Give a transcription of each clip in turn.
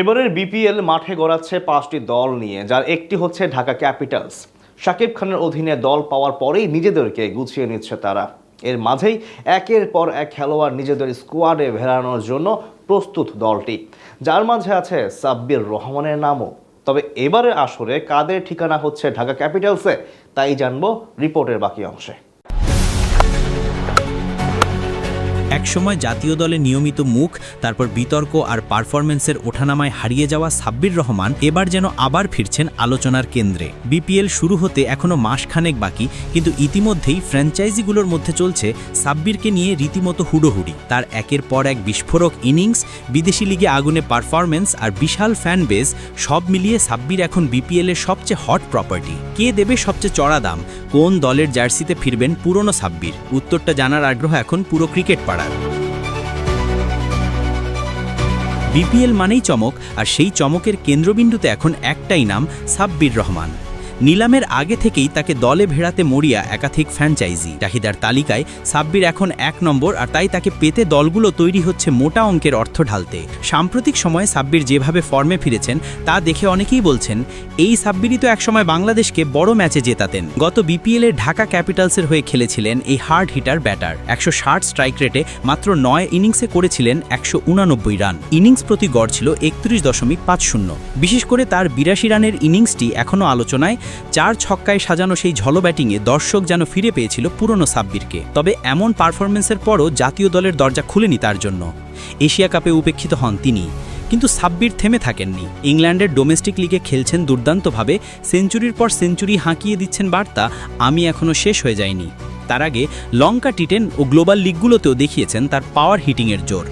এবারের বিপিএল মাঠে গড়াচ্ছে পাঁচটি দল নিয়ে, যার একটি হচ্ছে ঢাকা ক্যাপিটালস। শাকিব খানের অধীনে দল পাওয়ার পরেই নিজেদেরকে গুছিয়ে নিচ্ছে তারা। এর মাঝেই একের পর এক খেলোয়াড় নিজেদের স্কোয়াডে ভেড়ানোর জন্য প্রস্তুত দলটি। যার মাঝে আছে সাব্বির রহমানের নামও। তবে এবারের আসরে কাদের ঠিকানা হচ্ছে ঢাকা ক্যাপিটালসে, তাই জানব রিপোর্টের বাকি অংশে। একসময় জাতীয় দলে নিয়মিত মুখ, তারপর বিতর্ক আর পারফরমেন্সের ওঠানামায় হারিয়ে যাওয়া সাব্বির রহমান এবার যেন আবার ফিরছেন আলোচনার কেন্দ্রে। বিপিএল শুরু হতে এখনও মাসখানেক বাকি, কিন্তু ইতিমধ্যেই ফ্র্যাঞ্চাইজিগুলোর মধ্যে চলছে সাব্বিরকে নিয়ে রীতিমতো হুড়োহুড়ি। তার একের পর এক বিস্ফোরক ইনিংস, বিদেশি লিগে আগুনে পারফরম্যান্স আর বিশাল ফ্যান বেস সব মিলিয়ে সাব্বির এখন বিপিএলের সবচেয়ে হট প্রপার্টি। কে দেবে সবচেয়ে চড়া দাম? কোন দলের জার্সিতে ফিরবেন পুরনো সাব্বির? উত্তরটা জানার আগ্রহ এখন পুরো ক্রিকেট পাড়ার বিপিএল মানেই চমক আর সেই চমকের কেন্দ্রবিন্দুতে এখন একটাই নাম সাব্বির রহমান। নিলামের আগে থেকেই তাকে দলে ভেড়াতে মরিয়া একাধিক ফ্র্যাঞ্চাইজি। চাহিদার তালিকায় সাব্বির এখন এক নম্বর আর তাই তাকে পেতে দলগুলো তৈরি হচ্ছে মোটা অঙ্কের অর্থ ঢালতে। সাম্প্রতিক সময়ে সাব্বির যেভাবে ফর্মে ফিরেছেন, তা দেখে অনেকেই বলছেন, এই সাব্বিরই তো একসময় বাংলাদেশকে বড় ম্যাচে জেতাতেন। গত বিপিএলে ঢাকা ক্যাপিটালসের হয়ে খেলেছিলেন এই হার্ড হিটার ব্যাটার। একশো ষাট স্ট্রাইক রেটে মাত্র নয় ইনিংসে করেছিলেন একশো রান। ইনিংস প্রতি গড় ছিল একত্রিশ দশমিক পাঁচ শূন্য। বিশেষ করে তার বিরাশি রানের ইনিংসটি এখনও আলোচনায় চার ছক্কায় সাজানো সেই ঝলো ব্যাটিংয়ে দর্শক যেন ফিরে পেয়েছিল পুরনো সাব্বিরকে। তবে এমন পারফরমেন্সের পরও জাতীয় দলের দরজা খুলেনি তার জন্য। এশিয়া কাপে উপেক্ষিত হন তিনি। কিন্তু সাব্বির থেমে থাকেননি। ইংল্যান্ডের ডোমেস্টিক লিগে খেলছেন দুর্দান্তভাবে, সেঞ্চুরির পর সেঞ্চুরি হাঁকিয়ে দিচ্ছেন বার্তা, আমি এখনও শেষ হয়ে যাইনি। তার আগে লঙ্কা টিটেন ও গ্লোবাল লিগগুলোতেও দেখিয়েছেন তার পাওয়ার হিটিংয়ের জোর।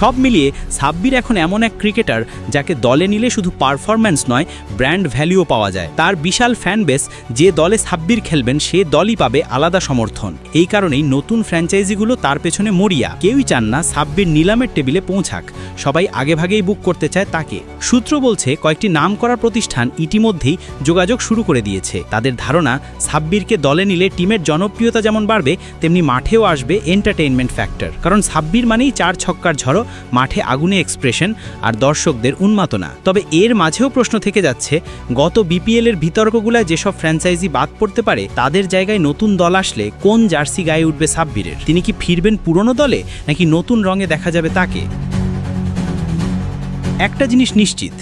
সব মিলিয়ে সাব্বির এখন এমন এক ক্রিকেটার যাকে দলে নিলে শুধু পারফরম্যান্স নয়, ব্র্যান্ড ভ্যালুও পাওয়া যায়। তার বিশাল ফ্যান বেস যে দলে সাব্বির খেলবেন সে দলই পাবে আলাদা সমর্থন। এই কারণেই নতুন ফ্র্যাঞ্চাইজিগুলো তার পেছনে মরিয়া। কেউই চান না সাব্বির নিলামের টেবিলে পৌঁছাক। সবাই আগেভাগেই বুক করতে চায় তাকে। সূত্র বলছে, কয়েকটি নাম করা প্রতিষ্ঠান ইতিমধ্যেই যোগাযোগ শুরু করে দিয়েছে। তাদের ধারণা, সাব্বিরকে দলে নিলে টিমের জনপ্রিয়তা যেমন বাড়বে, তেমনি মাঠেও আসবে এন্টারটেইনমেন্ট ফ্যাক্টর কারণ সাব্বির মানেই চার ছক্কার ঝড়ো মাঠে আগুনে এক্সপ্রেশন আর দর্শকদের উন্মাতনা তবে এর মাঝেও প্রশ্ন থেকে যাচ্ছে, গত বিপিএল এর বিতর্কগুলায় যেসব ফ্র্যাঞ্চাইজি বাদ পড়তে পারে, তাদের জায়গায় নতুন দল আসলে কোন জার্সি গায়ে উঠবে সাব্বিরের? তিনি কি ফিরবেন পুরনো দলে, নাকি নতুন রঙে দেখা যাবে তাকে? একটা জিনিস নিশ্চিত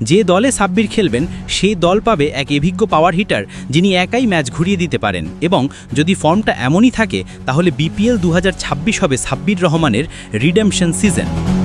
যে দলে সাব্বির খেলবেন সেই দল পাবে এক অভিজ্ঞ পাওয়ার হিটার যিনি একাই ম্যাচ ঘুরিয়ে দিতে পারেন। এবং যদি ফর্মটা এমনই থাকে, তাহলে বিপিএল দু হাজার ছাব্বিশ হবে সাব্বির রহমানের রিডেমশন সিজন